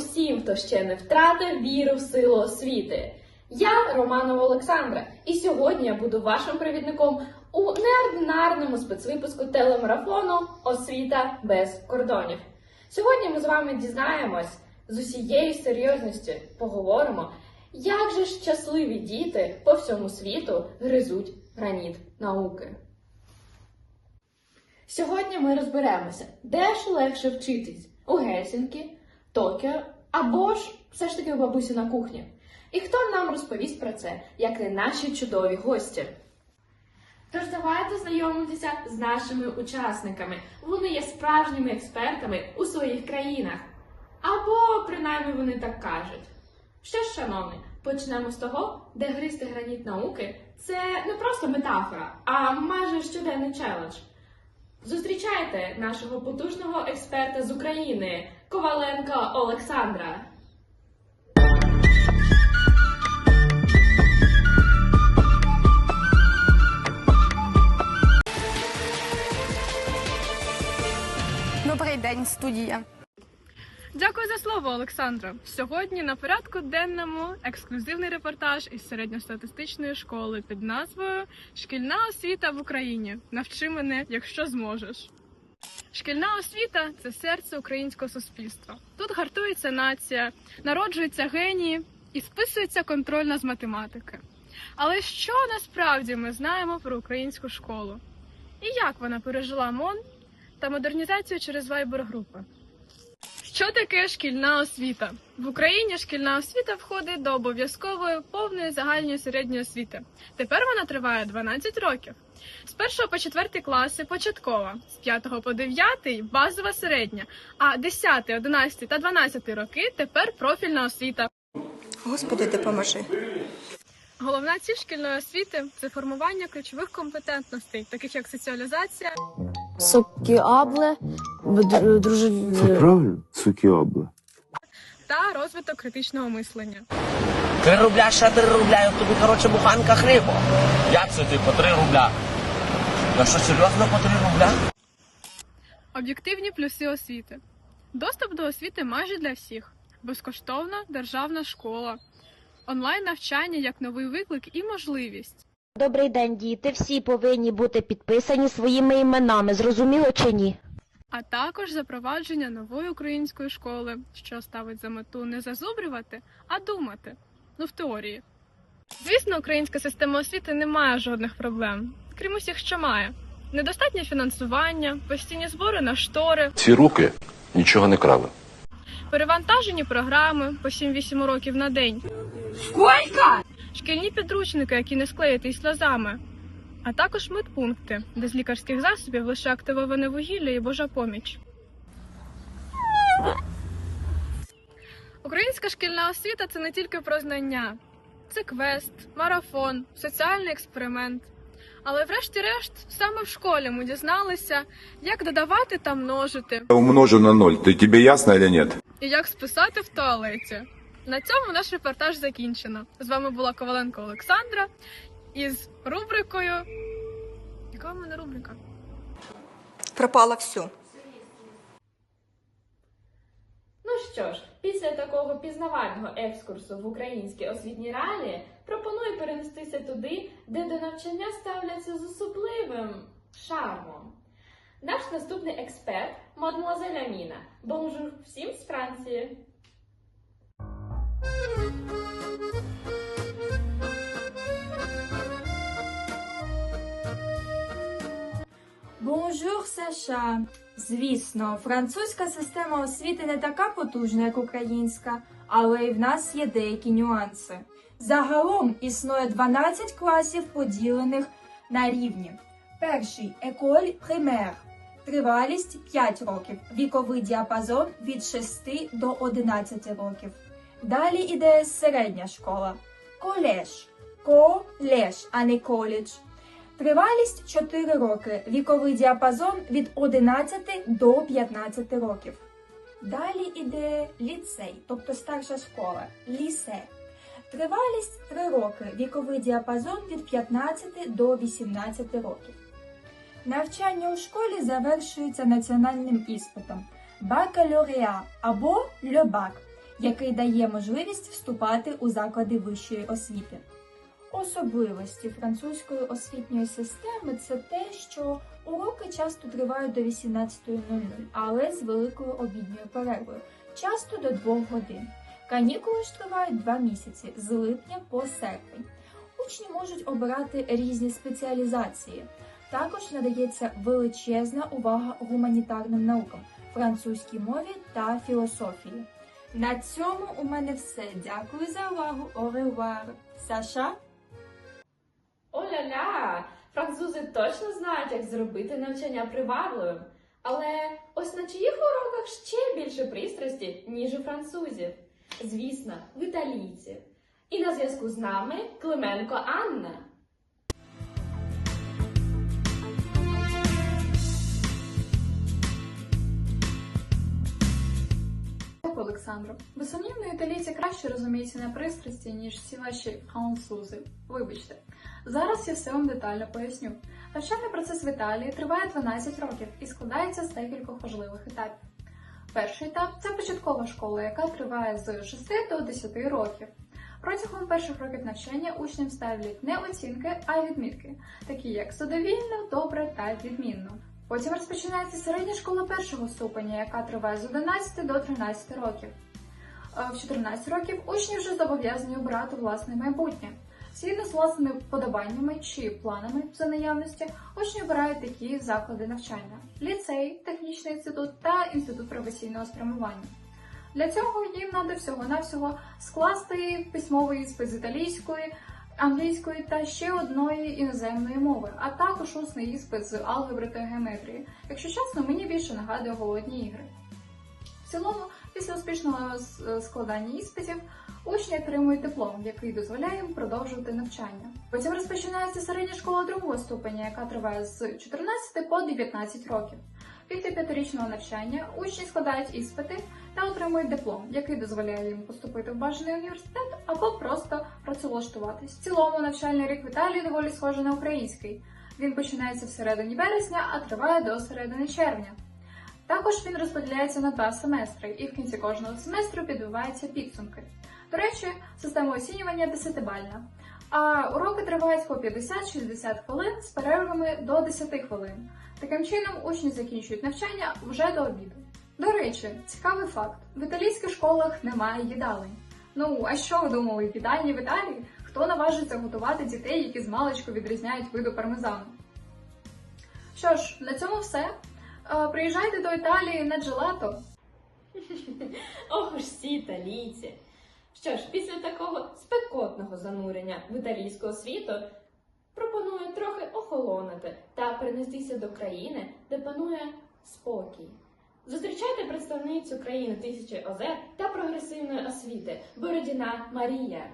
усім, хто ще не втратив віру в силу освіти. Я Романова Олександра, і сьогодні я буду вашим провідником у неординарному спецвипуску телемарафону Освіта без кордонів. Сьогодні ми з вами дізнаємось з усією серйозністю поговоримо, як же щасливі діти по всьому світу гризуть граніт науки. Сьогодні ми розберемося, де ж легше вчитись у Гельсінкі, Токіо або ж все ж таки у бабусі на кухні. І хто нам розповість про це, як не наші чудові гості? Тож давайте знайомитися з нашими учасниками. Вони є справжніми експертами у своїх країнах. Або принаймні вони так кажуть. Що ж, шановні, почнемо з того, де гристи граніт науки це не просто метафора, а майже щоденний челендж. Зустрічайте нашого потужного експерта з України Коваленка Олександра. Добрий день, студія. Дякую за слово, Олександра. Сьогодні на порядку денному ексклюзивний репортаж із середньостатистичної школи під назвою Шкільна освіта в Україні. Навчи мене, якщо зможеш. Шкільна освіта це серце українського суспільства. Тут гартується нація, народжуються генії і списується контрольна з математики. Але що насправді ми знаємо про українську школу? І як вона пережила МОН та модернізацію через вайбер-групи? Що таке шкільна освіта? В Україні шкільна освіта входить до обов'язкової повної загальної середньої освіти. Тепер вона триває 12 років. З 1 по 4 класи початкова, з 5 по 9 базова середня, а 10, 11 та 12 роки тепер профільна освіта. Господи, допоможи. Головна ціль шкільної освіти це формування ключових компетентностей, таких як соціалізація, Сокіабле, друже... Це правильно? Сукіобла. та розвиток критичного мислення. Три рубля, ще три рубля, і тобі, коротше, буханка хлібу. Як це ти по три рубля? Я що, серйозно по три рубля? Об'єктивні плюси освіти. Доступ до освіти майже для всіх. Безкоштовна державна школа. Онлайн навчання як новий виклик і можливість. Добрий день, діти. Всі повинні бути підписані своїми іменами. Зрозуміло чи ні? А також запровадження нової української школи, що ставить за мету не зазубрювати, а думати. Ну, в теорії. Звісно, українська система освіти не має жодних проблем, крім усіх, що має. Недостатнє фінансування, постійні збори на штори, Ці руки нічого не крали. перевантажені програми по 7-8 років на день. Скільки? Шкільні підручники, які не склеїти із сльозами. А також медпункти, де з лікарських засобів лише активоване вугілля і божа поміч. Українська шкільна освіта це не тільки про знання, це квест, марафон, соціальний експеримент. Але врешті-решт, саме в школі ми дізналися, як додавати та множити, Умножу на ноль. Ты тебе ясно или нет? і як списати в туалеті. На цьому наш репортаж закінчено. З вами була Коваленко Олександра із рубрикою. Яка в мене рубрика? Пропало все. Ну що ж, після такого пізнавального екскурсу в українські освітні реалії пропоную перенестися туди, де до навчання ставляться з особливим шармом. Наш наступний експерт мадмуазель Аміна. Бонжур всім з Франції. Бонжур, Саша. Звісно, французька система освіти не така потужна, як українська, але і в нас є деякі нюанси. Загалом існує 12 класів, поділених на рівні. Перший еколь пример. Тривалість 5 років. Віковий діапазон від 6 до 11 років. Далі іде середня школа. Колеж. Колеж, а не коледж. Тривалість 4 роки, віковий діапазон від 11 до 15 років. Далі іде ліцей, тобто старша школа, лісе. Тривалість 3 роки, віковий діапазон від 15 до 18 років. Навчання у школі завершується національним іспитом бакалавріат або льобак, який дає можливість вступати у заклади вищої освіти. Особливості французької освітньої системи це те, що уроки часто тривають до 18.00, але з великою обідньою перервою, часто до 2 годин. Канікули ж тривають 2 місяці з липня по серпень. Учні можуть обирати різні спеціалізації. Також надається величезна увага гуманітарним наукам, французькій мові та філософії. На цьому у мене все. Дякую за увагу. Au. Саша? Оля-ля! Французи точно знають, як зробити навчання привабливим. Але ось на чиїх уроках ще більше пристрасті, ніж у французів. Звісно, в італійців. І на зв'язку з нами Клименко Анна. Олександру. Безсумнівно, італійці краще розуміються на пристрасті, ніж всі ваші французи. Вибачте. Зараз я все вам детально поясню. Навчальний процес в Італії триває 12 років і складається з декількох важливих етапів. Перший етап це початкова школа, яка триває з 6 до 10 років. Протягом перших років навчання учням ставлять не оцінки, а відмітки, такі як задовільно, добре та відмінно. Потім розпочинається середня школа першого ступеня, яка триває з 11 до 13 років. Е, В 14 років учні вже зобов'язані обирати власне майбутнє. Згідно з власними вподобаннями чи планами за наявності, учні обирають такі заклади навчання: ліцей, технічний інститут та інститут професійного спрямування. Для цього їм треба всього-навсього скласти письмовий іспит з італійської, англійської та ще одної іноземної мови, а також усний іспит з алгебри та геометрії. Якщо чесно, мені більше нагадує голодні ігри. В цілому, після успішного складання іспитів, учні отримують диплом, який дозволяє їм продовжувати навчання. Потім розпочинається середня школа другого ступеня, яка триває з 14 по 19 років. Після п'ятирічного навчання учні складають іспити та отримують диплом, який дозволяє їм поступити в бажаний університет або просто працевлаштуватись. В цілому навчальний рік в Італії доволі схожий на український. Він починається всередині вересня, а триває до середини червня. Також він розподіляється на два семестри, і в кінці кожного семестру підбиваються підсумки. До речі, система оцінювання 10-бальна, а уроки тривають по 50-60 хвилин з перервами до 10 хвилин. Таким чином, учні закінчують навчання вже до обіду. До речі, цікавий факт: в італійських школах немає їдалень. Ну, а що ви думали, їдальні в Італії? Хто наважиться готувати дітей, які з маличку відрізняють виду пармезану? Що ж, на цьому все. Е, Приїжджайте до Італії на джелато. Ох уж ці італійці. Що ж, після такого спекотного занурення в італійську освіту пропоную трохи охолонути та перенестися до країни, де панує спокій. Зустрічайте представницю країни тисячі озер та прогресивної освіти Бородіна Марія.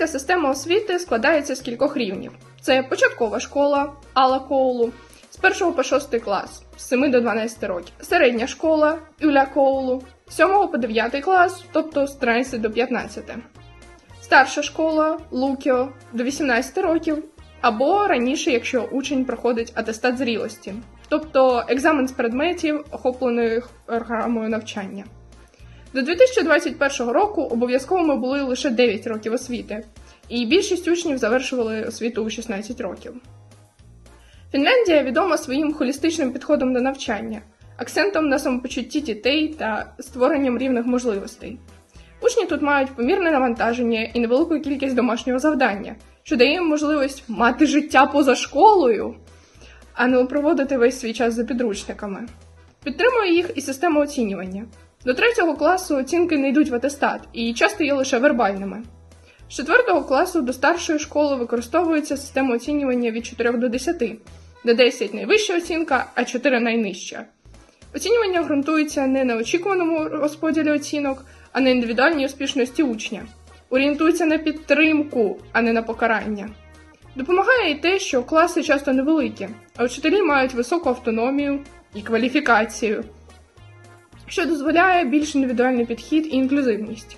Фінська система освіти складається з кількох рівнів: це початкова школа Ала Коулу з 1 по 6 клас, з 7 до 12 років, середня школа Юля Коулу з 7 по 9 клас, тобто з 13 до 15, старша школа Лукіо до 18 років, або раніше, якщо учень проходить атестат зрілості, тобто екзамен з предметів, охоплених програмою навчання. До 2021 року обов'язковими були лише 9 років освіти, і більшість учнів завершували освіту у 16 років. Фінляндія відома своїм холістичним підходом до навчання, акцентом на самопочутті дітей та створенням рівних можливостей. Учні тут мають помірне навантаження і невелику кількість домашнього завдання, що дає їм можливість мати життя поза школою, а не проводити весь свій час за підручниками. Підтримує їх і система оцінювання. До третього класу оцінки не йдуть в атестат і часто є лише вербальними. З четвертого класу до старшої школи використовується система оцінювання від 4 до 10, де 10 найвища оцінка, а 4 найнижча. Оцінювання ґрунтується не на очікуваному розподілі оцінок, а на індивідуальній успішності учня. Орієнтується на підтримку, а не на покарання. Допомагає і те, що класи часто невеликі, а вчителі мають високу автономію і кваліфікацію що дозволяє більш індивідуальний підхід і інклюзивність.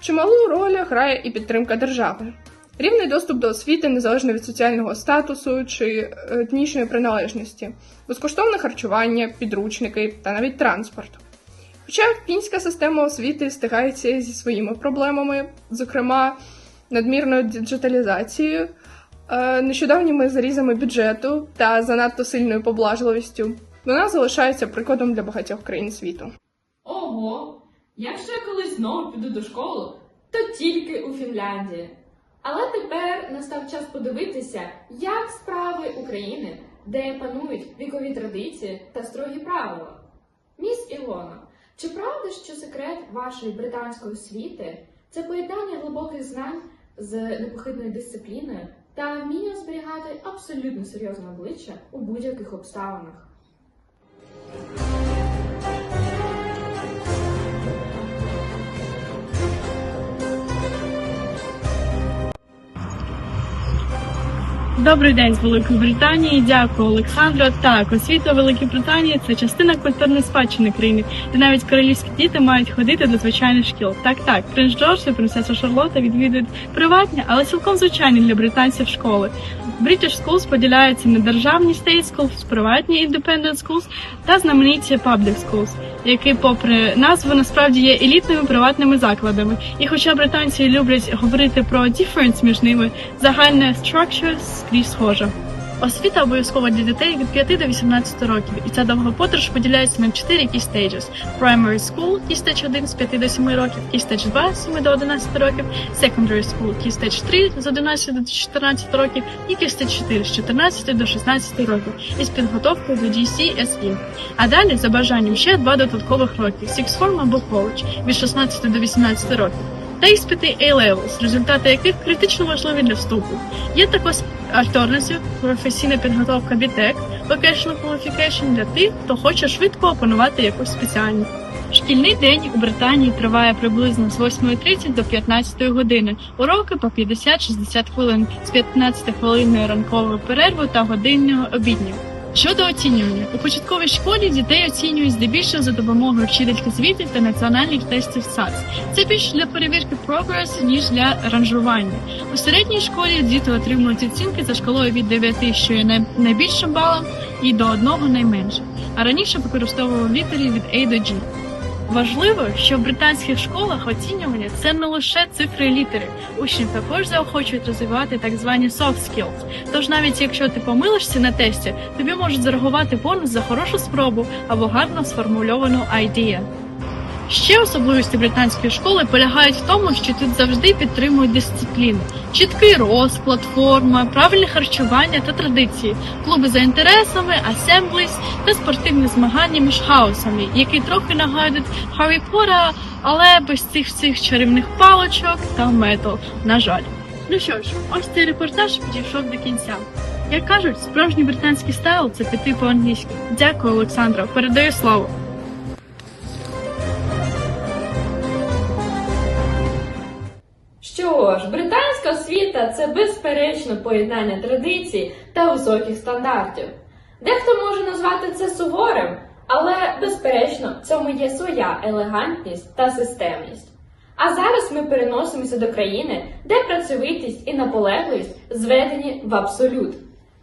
Чималу роль грає і підтримка держави. Рівний доступ до освіти незалежно від соціального статусу чи е, етнічної приналежності, безкоштовне харчування, підручники та навіть транспорт. Хоча фінська система освіти стикається зі своїми проблемами, зокрема надмірною діджиталізацією, е, нещодавніми зарізами бюджету та занадто сильною поблажливістю, вона залишається прикладом для багатьох країн світу. Ого! Якщо я колись знову піду до школи, то тільки у Фінляндії. Але тепер настав час подивитися, як справи України, де панують вікові традиції та строгі правила. Міс Ілона, чи правда, що секрет вашої британської освіти це поєднання глибоких знань з непохитною дисципліною та вміння зберігати абсолютно серйозне обличчя у будь-яких обставинах? Добрий день з Великої Британії. Дякую, Олександро. Так, освіта Великій Британії це частина культурної спадщини країни, де навіть королівські діти мають ходити до звичайних шкіл. Так, так, принц Джордж і принцеса Шарлота відвідують приватні, але цілком звичайні для британців школи. British Schools поділяються на державні State Schools, приватні Independent Schools та знамениті Public Schools, які, попри назву, насправді є елітними приватними закладами. І хоча британці люблять говорити про difference між ними, загальне structure скрізь схожа. Освіта обов'язкова для дітей від 5 до 18 років, і ця довга подорож поділяється на 4 key stages. Primary School – Key Stage 1 з 5 до 7 років, Key Stage 2 з 7 до 11 років, Secondary School – Key Stage 3 з 11 до 14 років і Key Stage 4 з 14 до 16 років із підготовкою до GCSE. А далі, за бажанням, ще два додаткових роки – Sixth Form або College від 16 до 18 років. Та іспити A-Levels, результати яких критично важливі для вступу. Є також Alternative – професійна підготовка BTEC, Vocational Qualification для тих, хто хоче швидко опанувати якусь спеціальність. Шкільний день у Британії триває приблизно з 8.30 до 15 години, уроки по 50-60 хвилин з 15 хвилинною ранковою перервою та годинною обідньою. Щодо оцінювання, у початковій школі дітей оцінюють здебільшого за допомогою вчительки звітів та національних тестів САЦ. Це більше для перевірки прогресу, ніж для ранжування. У середній школі діти отримують оцінки за шкалою від 9, що є най- найбільшим балом, і до 1 найменше. А раніше використовували літери від A до G. Важливо, що в британських школах оцінювання це не лише цифри і літери. Учнів також заохочують розвивати так звані soft skills. Тож навіть якщо ти помилишся на тесті, тобі можуть зарахувати бонус за хорошу спробу або гарно сформульовану idea. Ще особливості британської школи полягають в тому, що тут завжди підтримують дисципліну, чіткий розклад, форма, правильне харчування та традиції, клуби за інтересами, асембліс та спортивні змагання між хаосами, які трохи нагадують Харрі Поттера, але без цих всіх чарівних палочок та метал, на жаль. Ну що ж, ось цей репортаж підійшов до кінця. Як кажуть, справжній британський стайл це піти по-англійськи. Дякую, Олександра. Передаю слово. Що ж, британська освіта це безперечно поєднання традицій та високих стандартів. Дехто може назвати це суворим, але безперечно, в цьому є своя елегантність та системність. А зараз ми переносимося до країни, де працьовитість і наполегливість зведені в абсолют.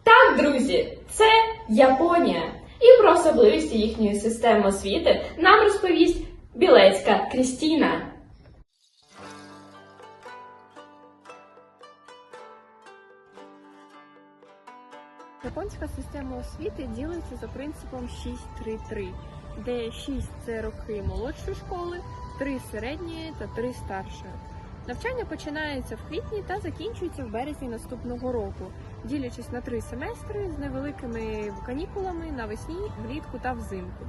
Так, друзі, це Японія. І про особливості їхньої системи освіти нам розповість білецька Крістіна. Японська система освіти ділиться за принципом 6-3-3, де 6 – це роки молодшої школи, 3 середньої та 3 старшої. Навчання починається в квітні та закінчується в березні наступного року, ділячись на три семестри з невеликими канікулами навесні, влітку та взимку.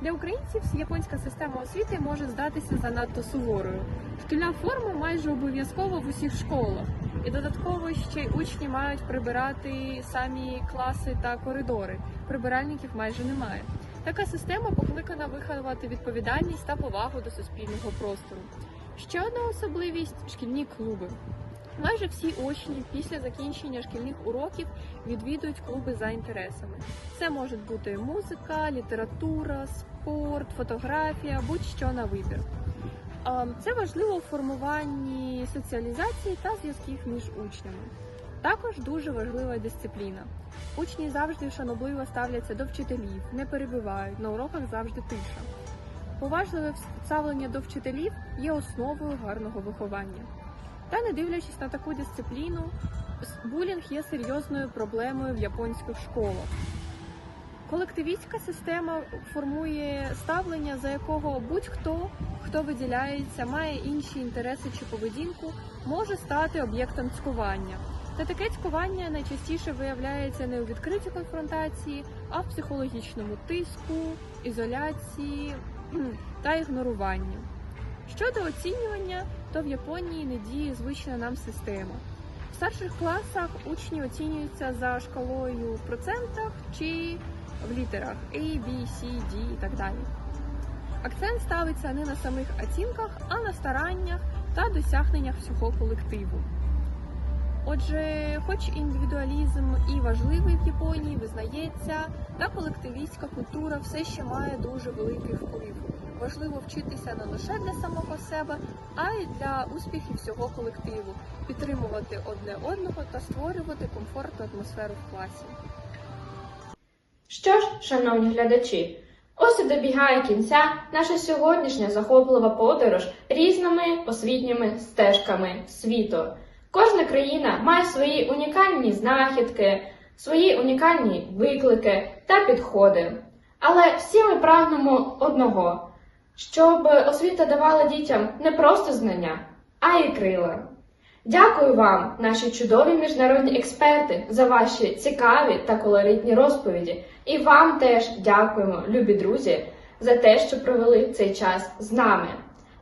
Для українців японська система освіти може здатися занадто суворою. Шкільна форма майже обов'язкова в усіх школах, і додатково ще й учні мають прибирати самі класи та коридори. Прибиральників майже немає. Така система покликана виховати відповідальність та повагу до суспільного простору. Ще одна особливість шкільні клуби. Майже всі учні після закінчення шкільних уроків відвідують клуби за інтересами. Це можуть бути музика, література, спорт, фотографія, будь-що на вибір. А, Це важливо у формуванні соціалізації та зв'язків між учнями. Також дуже важлива дисципліна. Учні завжди шанобливо ставляться до вчителів, не перебивають, на уроках завжди тиша. Поважливе ставлення до вчителів є основою гарного виховання. Та не дивлячись на таку дисципліну, булінг є серйозною проблемою в японських школах. Колективістська система формує ставлення, за якого будь-хто, хто виділяється, має інші інтереси чи поведінку, може стати об'єктом цькування. Та таке цькування найчастіше виявляється не у відкритій конфронтації, а в психологічному тиску, ізоляції та ігноруванні. Щодо оцінювання, то в Японії не діє звична нам система. В старших класах учні оцінюються за шкалою в процентах чи в літерах A, B, C, D і так далі. Акцент ставиться не на самих оцінках, а на стараннях та досягненнях всього колективу. Отже, хоч індивідуалізм і важливий в Японії, визнається, та колективістська культура все ще має дуже великий вплив. Важливо вчитися не лише для самого себе, а й для успіхів всього колективу, підтримувати одне одного та створювати комфортну атмосферу в класі. Що ж, шановні глядачі, ось і добігає кінця наша сьогоднішня захоплива подорож різними освітніми стежками світу. Кожна країна має свої унікальні знахідки, свої унікальні виклики та підходи. Але всі ми прагнемо одного, щоб освіта давала дітям не просто знання, а й крила. Дякую вам, наші чудові міжнародні експерти, за ваші цікаві та колоритні розповіді. І вам теж дякуємо, любі друзі, за те, що провели цей час з нами.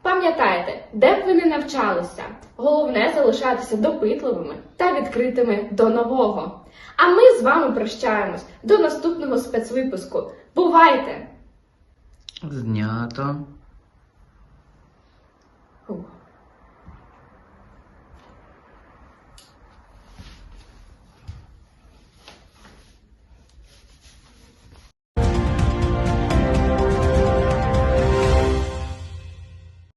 Пам'ятайте, де б ви не навчалися, головне залишатися допитливими та відкритими до нового. А ми з вами прощаємось до наступного спецвипуску. Бувайте! Знято.